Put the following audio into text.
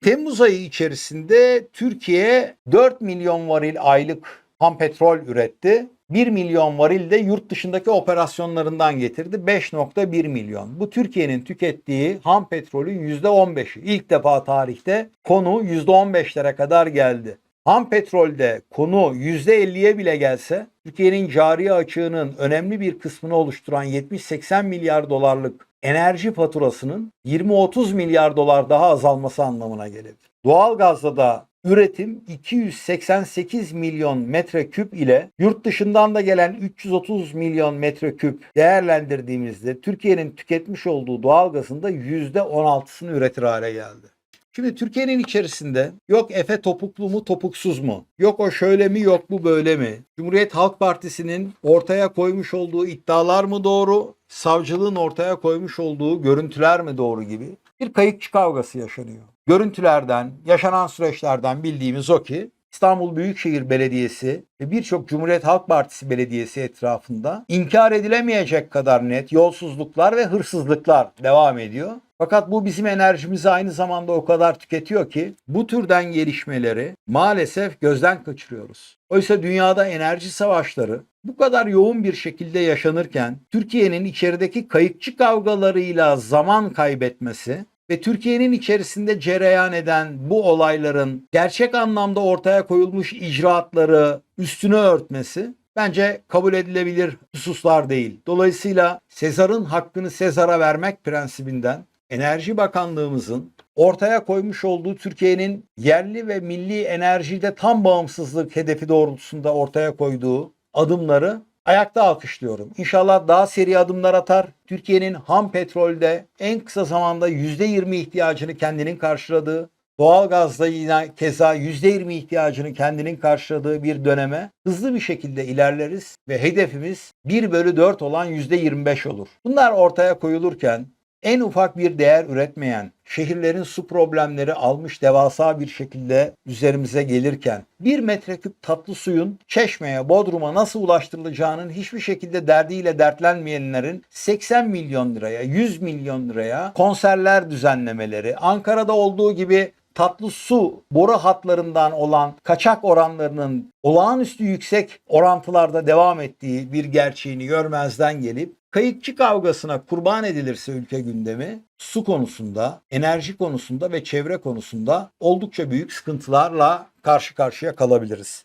Temmuz ayı içerisinde Türkiye 4 milyon varil aylık ham petrol üretti. 1 milyon varil de yurt dışındaki operasyonlarından getirdi. 5.1 milyon. Bu Türkiye'nin tükettiği ham petrolü %15'i. İlk defa tarihte konu %15'lere kadar geldi. Ham petrolde konu %50'ye bile gelse Türkiye'nin cari açığının önemli bir kısmını oluşturan 70-80 milyar dolarlık enerji faturasının 20-30 milyar dolar daha azalması anlamına gelir. Doğalgazda da üretim 288 milyon metreküp ile yurt dışından da gelen 330 milyon metreküp değerlendirdiğimizde Türkiye'nin tüketmiş olduğu doğalgazın da %16'sını üretir hale geldi. Şimdi Türkiye'nin içerisinde yok Efe topuklu mu topuksuz mu? Yok o şöyle mi yok bu böyle mi? Cumhuriyet Halk Partisi'nin ortaya koymuş olduğu iddialar mı doğru? Savcılığın ortaya koymuş olduğu görüntüler mi doğru gibi bir kayıkçı kavgası yaşanıyor. Görüntülerden, yaşanan süreçlerden bildiğimiz o ki İstanbul Büyükşehir Belediyesi ve birçok Cumhuriyet Halk Partisi belediyesi etrafında inkar edilemeyecek kadar net yolsuzluklar ve hırsızlıklar devam ediyor. Fakat bu bizim enerjimizi aynı zamanda o kadar tüketiyor ki bu türden gelişmeleri maalesef gözden kaçırıyoruz. Oysa dünyada enerji savaşları bu kadar yoğun bir şekilde yaşanırken Türkiye'nin içerideki kayıkçı kavgalarıyla zaman kaybetmesi ve Türkiye'nin içerisinde cereyan eden bu olayların gerçek anlamda ortaya koyulmuş icraatları üstünü örtmesi bence kabul edilebilir hususlar değil. Dolayısıyla Sezar'ın hakkını Sezar'a vermek prensibinden Enerji Bakanlığımızın ortaya koymuş olduğu Türkiye'nin yerli ve milli enerjide tam bağımsızlık hedefi doğrultusunda ortaya koyduğu adımları ayakta alkışlıyorum. İnşallah daha seri adımlar atar. Türkiye'nin ham petrolde en kısa zamanda %20 ihtiyacını kendinin karşıladığı, doğalgazda yine keza %20 ihtiyacını kendinin karşıladığı bir döneme hızlı bir şekilde ilerleriz ve hedefimiz 1 bölü 4 olan %25 olur. Bunlar ortaya koyulurken en ufak bir değer üretmeyen, şehirlerin su problemleri almış devasa bir şekilde üzerimize gelirken bir metreküp tatlı suyun Çeşme'ye, Bodrum'a nasıl ulaştırılacağının hiçbir şekilde derdiyle dertlenmeyenlerin 80 milyon liraya, 100 milyon liraya konserler düzenlemeleri, Ankara'da olduğu gibi tatlı su boru hatlarından olan kaçak oranlarının olağanüstü yüksek orantılarda devam ettiği bir gerçeğini görmezden gelip kayıkçı kavgasına kurban edilirse ülke gündemi su konusunda, enerji konusunda ve çevre konusunda oldukça büyük sıkıntılarla karşı karşıya kalabiliriz.